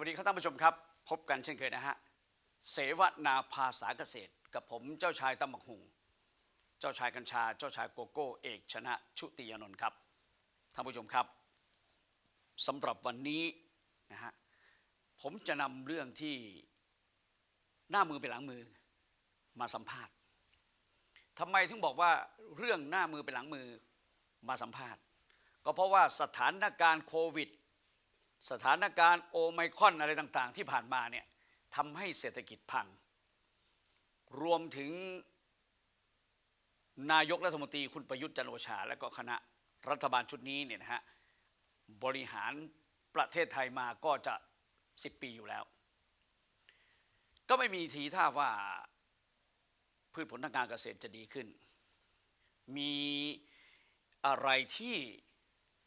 สวัสดีครับท่านผู้ชมครับ พบกันเช่นเคยนะฮะ เสวนาภาษาเกษตร กับผมเจ้าชายตำบักหุง เจ้าชายกัญชา เจ้าชายโกโก้ เอกชนะชุติยนนท์ครับ ท่านผู้ชมครับสำหรับวันนี้นะฮะ ผมจะนำเรื่องที่หน้ามือไปหลังมือมาสัมภาษณ์ทำไมถึงบอกว่าเรื่องหน้ามือไปหลังมือมาสัมภาษณ์ ก็เพราะว่าสถานการณ์โควิด สถานการณ์โอไมคอนอะไรต่างๆ ที่ผ่านมาเนี่ยทำให้เศรษฐกิจพัง รวมถึงนายกรัฐมนตรีคุณประยุทธ์จันโอชา และก็คณะรัฐบาลชุดนี้เนี่ยนะฮะบริหารประเทศไทยมาก็จะ 10 ปีอยู่แล้ว ก็ไม่มีทีท่าว่าพืชผลทางการเกษตรจะดีขึ้น มีอะไรที่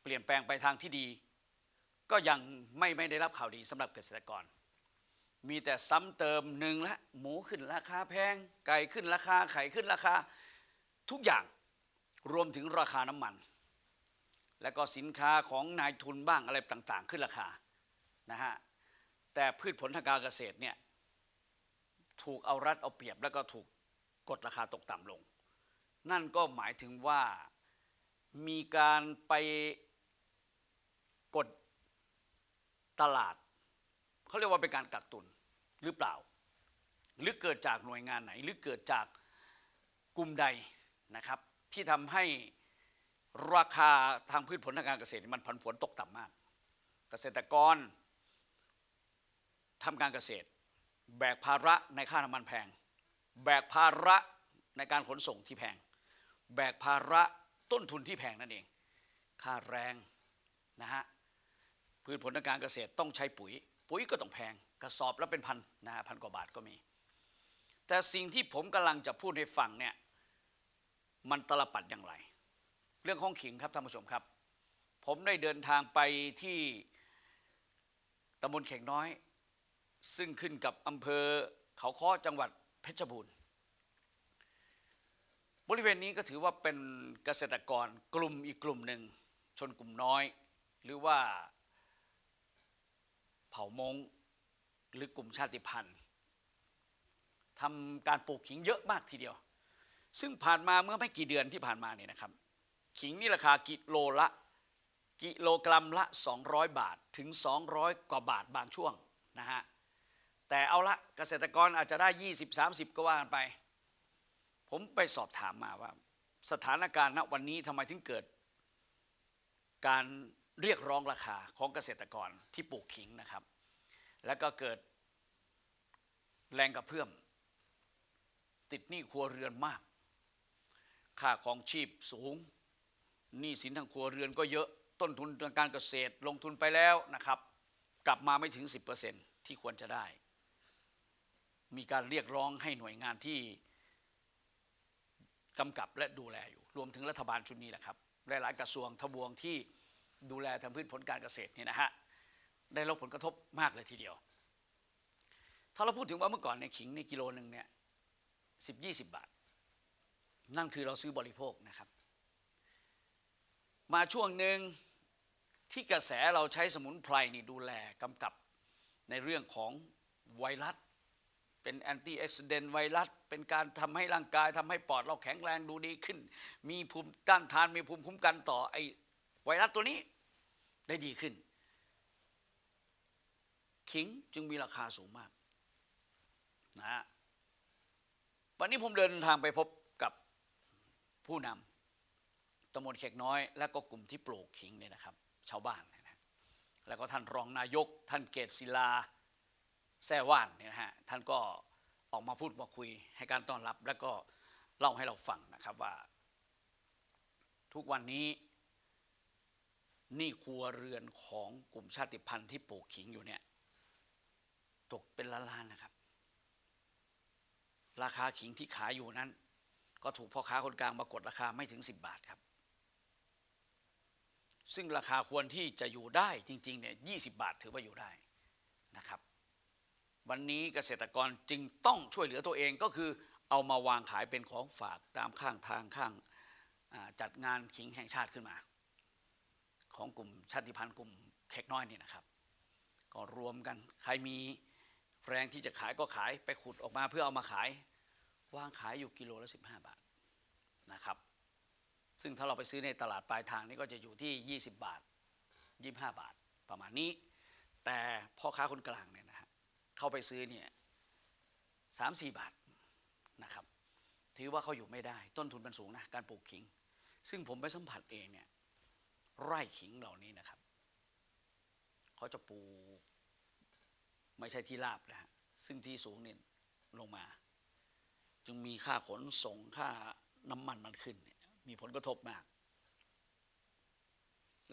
เปลี่ยนแปลงไปทางที่ดี ก็ยังไม่ไม่ได้รับข่าวดีสำหรับเกษตรกร มีแต่ซ้ำเติมหนึ่งละหมูขึ้นราคาแพง ไก่ขึ้นราคาไข่ขึ้นราคา ทุกอย่างรวมถึงราคาน้ำมัน และก็สินค้าของนายทุนบ้างอะไรต่างๆ ขึ้นราคานะฮะแต่พืชผลทางการเกษตรเนี่ยถูกเอารัดเอาเปรียบแล้วก็ถูกกดราคาตกต่ำลง นั่นก็หมายถึงว่ามีการไปกด ตลาดเขาเรียกว่าเป็นการกักตุนหรือเปล่า หรือเกิดจากหน่วยงานไหน หรือเกิดจากกลุ่มใดนะครับ ที่ทำให้ราคาทางพืชผลทางการเกษตรมันผันผวนตกต่ำมาก เกษตรกรทำการเกษตร แบกภาระในค่าน้ำมันแพง แบกภาระในการขนส่งที่แพง แบกภาระต้นทุนที่แพงนั่นเอง ค่าแรงนะฮะ พืชผลทางการเกษตรต้องใช้ปุ๋ย ปุ๋ยก็ต้องแพงกระสอบแล้วเป็นพันนะฮะพันกว่าบาทก็มี แต่สิ่งที่ผมกำลังจะพูดให้ฟังเนี่ยมันตลปัดอย่างไร เรื่องของขิงครับท่านผู้ชมครับ ผมได้เดินทางไปที่ตำบลเข่งน้อย ซึ่งขึ้นกับอำเภอเขาค้อจังหวัดเพชรบูรณ์บริเวณนี้ก็ถือว่าเป็นเกษตรกรกลุ่มอีกกลุ่มหนึ่งชนกลุ่มน้อย หรือว่า เผ่ามงหรือกลุ่มชาติพันธุ์ทำการปลูกขิงเยอะมากทีเดียว ซึ่งผ่านมาเมื่อไม่กี่เดือนที่ผ่านมาเนี่ยนะครับ ขิงนี่ราคากิโลละกิโลกรัมละ 200 บาทถึง 200 กว่าบาทบางช่วงนะฮะแต่เอาละเกษตรกรอาจจะได้ 20-30 ก็ว่ากันไป ผมไปสอบถามมาว่า สถานการณ์ณวันนี้ทำไมถึงเกิด การ เรียกร้องราคาของเกษตรกรที่ปลูกขิงนะครับ แล้วก็เกิดแรงกระเพื่อม ติดหนี้ครัวเรือนมาก ค่าของชีพสูงหนี้สินทางครัวเรือนก็เยอะต้นทุนทางการเกษตรลงทุนไปแล้วนะครับ กลับมาไม่ถึง 10%ที่ควรจะได้ มีการเรียกร้องให้หน่วยงานที่กำกับและดูแลอยู่ รวมถึงรัฐบาลชุดนี้แหละครับหลายๆกระทรวงทบวงที่ ดูแลทางพืชผลการเกษตรเนี่ยนะฮะได้รับผลกระทบมากเลยทีเดียว ถ้าเราพูดถึงว่าเมื่อก่อนเนี่ยขิงในกิโลหนึ่งเนี่ยสิบยี่สิบบาท นั่นคือเราซื้อบริโภคนะครับ มาช่วงหนึ่งที่กระแสเราใช้สมุนไพรนี่ดูแลกำกับในเรื่องของไวรัส เป็นแอนตี้เออกซิเดนต์ไวรัส เป็นการทำให้ร่างกายทำให้ปอดเราแข็งแรงดูดีขึ้น มีภูมิต้านทานมีภูมิคุ้มกันต่อไอไวรัสตัวนี้ ได้ดีขึ้น ขิงจึงมีราคาสูงมากนะฮะวันนี้ผมเดินทางไปพบกับผู้นำตำบลเขกน้อย และก็กลุ่มที่ปลูกขิงเนี่ยนะครับ ชาวบ้านนะแล้วก็ท่านรองนายก ท่านเกตศิลาแซ่ว่านเนี่ยนะฮะท่านก็ออกมาพูดมาคุยให้การต้อนรับ แล้วก็เล่าให้เราฟังนะครับว่า ทุกวันนี้ นี้ครัวเรือนของกลุ่มชาติพันธุ์ที่ปลูกขิงอยู่เนี่ยตกเป็นล้านๆนะครับ ราคาขิงที่ขายอยู่นั้น ก็ถูกพ่อค้าคนกลางมากดราคาไม่ถึง 10 บาทครับ ซึ่งราคาควรที่จะอยู่ได้จริงๆเนี่ยยีบาทถือว่าอยู่ได้นะครับ วันนี้เกษตรกรจึงต้องช่วยเหลือตัวเองก็คือเอามาวางขายเป็นของฝากตามข้างทางข้างจัดงานขิงแห่งชาติขึ้นมา ของกลุ่มชาติพันธุ์กลุ่มเค้กน้อยนี่นะครับ ก็รวมกันใครมีแรงที่จะขายก็ขายไปขุดออกมาเพื่อเอามาขายวางขายอยู่กิโลละ 15 บาทนะครับ ซึ่งถ้าเราไปซื้อในตลาดปลายทางนี่ก็จะอยู่ที่ 20 บาท 25 บาทประมาณนี้ แต่พ่อค้าคนกลางเนี่ยนะฮะเข้าไปซื้อเนี่ยสามสี่บาทนะครับ ถือว่าเขาอยู่ไม่ได้ ต้นทุนมันสูงนะการปลูกขิง ซึ่งผมไปสัมผัสเองเนี่ย ไร่ขิงเหล่านี้นะครับเขาจะปลูกไม่ใช่ที่ราบนะฮะซึ่งที่สูงเนี่ยลงมา จึงมีค่าขนส่งค่าน้ำมันมันขึ้น มีผลกระทบมาก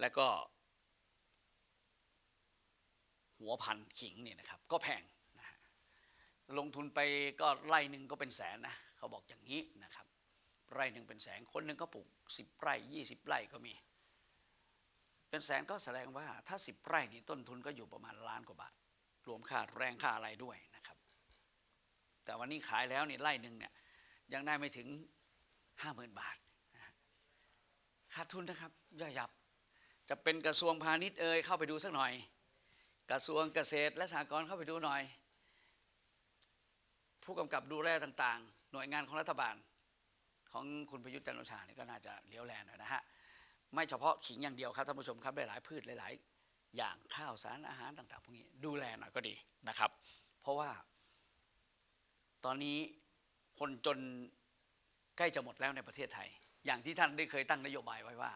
และก็ หัวพันขิงเนี่ยนะครับ ก็แพงนะฮะลงทุนไปก็ไร่หนึ่งก็เป็นแสนนะเขาบอกอย่างนี้นะครับ ไร่หนึ่งเป็นแสนคนหนึ่งก็ปลูกสิบไร่ยี่สิบไร่ก็มี เป็นแสนก็แสดงว่าถ้าสิบไร่นี่ต้นทุนก็อยู่ประมาณล้านกว่าบาท รวมค่าแรงค่าอะไรด้วยนะครับ แต่วันนี้ขายแล้วนี่ไร่หนึ่งเนี่ยยังได้ไม่ถึงห้าหมื่นบาทขาดทุนนะครับย่อยยับ จะเป็นกระทรวงพาณิชย์เอ่ยเข้าไปดูสักหน่อย กระทรวงเกษตรและสหกรณ์เข้าไปดูหน่อย ผู้กำกับดูแลต่างๆ หน่วยงานของรัฐบาล ของคุณประยุทธ์จันทร์โอชาเนี่ยก็น่าจะเลี้ยวแลหน่อยนะฮะ ไม่เฉพาะขิงอย่างเดียวครับท่านผู้ชมครับหลายๆพืชหลายๆ อย่างข้าวสารอาหารต่างๆพวกนี้ดูแลหน่อยก็ดีนะครับ เพราะว่า ตอนนี้คนจนใกล้จะหมดแล้วในประเทศไทย อย่างที่ท่านได้เคยตั้งนโยบายไว้ว่า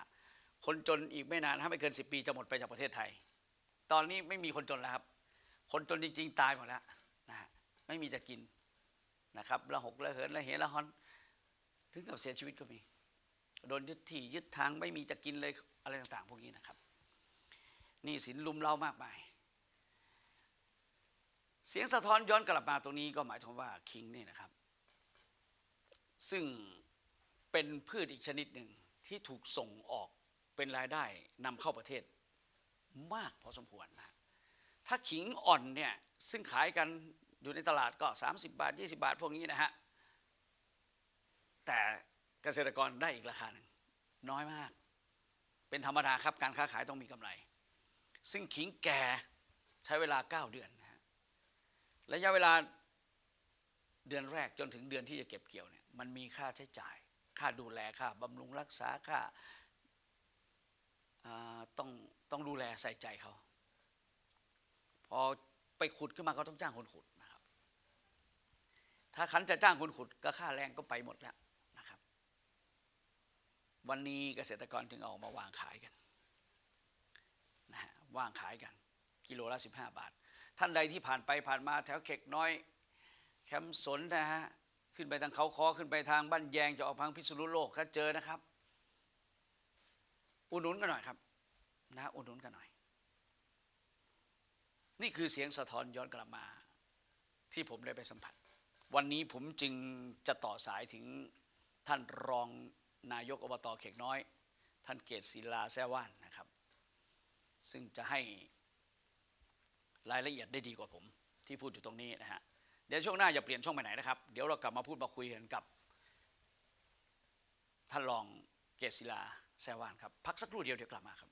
คนจนอีกไม่นานถ้าไม่เกิน 10 ปีจะหมดไปจากประเทศไทย ตอนนี้ไม่มีคนจนแล้วครับ คนจนจริง ๆ ตายหมดแล้วนะไม่มีจะกินนะครับละหกละเหินละเหละฮอน ถึงกับเสียชีวิตก็มี โดนยึดที่ยึดทางไม่มีจะกินเลยอะไรต่างๆ พวกนี้นะครับนี่สินลุมเรามากมาย เสียงสะท้อนย้อนกลับมาตรงนี้ก็หมายถึงว่าคิงนี่นะครับ ซึ่งเป็นพืชอีกชนิดหนึ่งที่ถูกส่งออกเป็นรายได้นำเข้าประเทศมากพอสมควรนะถ้าขิงอ่อนเนี่ยซึ่งขายกันอยู่ในตลาดก็ 30 บาท 20 บาทพวกนี้นะฮะแต่ เกษตรกรได้อีกราคาหนึ่งน้อยมาก เป็นธรรมดาครับการค้าขายต้องมีกำไร ซึ่งขิงแก่ใช้เวลา 9 เดือนนะฮะระยะเวลาเดือนแรกจนถึงเดือนที่จะเก็บเกี่ยวเนี่ยมันมีค่าใช้จ่าย ค่าดูแลค่าบำรุงรักษาค่าต้องต้องดูแลใส่ใจเขา พอไปขุดขึ้นมาก็ต้องจ้างคนขุดนะครับ ถ้าขันจะจ้างคนขุดก็ค่าแรงก็ไปหมดแล้ว วันนี้เกษตรกรจึงเอามาวางขายกันนะฮะวางขายกัน กิโลละ 15 บาท ท่านใดที่ผ่านไปผ่านมาแถวเข็กน้อย แคมป์สนนะฮะขึ้นไปทางเขาคอขึ้นไปทางบ้านแยงจะออกทางพิษณุโลกถ้าเจอนะครับ อุดหนุนกันหน่อยครับนะอุดหนุนกันหน่อย นี่คือเสียงสะท้อนย้อนกลับมา ที่ผมได้ไปสัมผัส วันนี้ผมจึงจะต่อสายถึงท่านรอง นายกอบตเขกน้อย ท่านเกตศิลาแซว่านนะครับ ซึ่งจะให้รายละเอียดได้ดีกว่าผม ที่พูดอยู่ตรงนี้นะฮะเดี๋ยวช่วงหน้าอย่าเปลี่ยนช่องไปไหนนะครับ เดี๋ยวเรากลับมาพูดมาคุยกันกับ ท่านรองเกษศิลาแซวานครับ พักสักครู่เดียวเดี๋ยวกลับมาครับ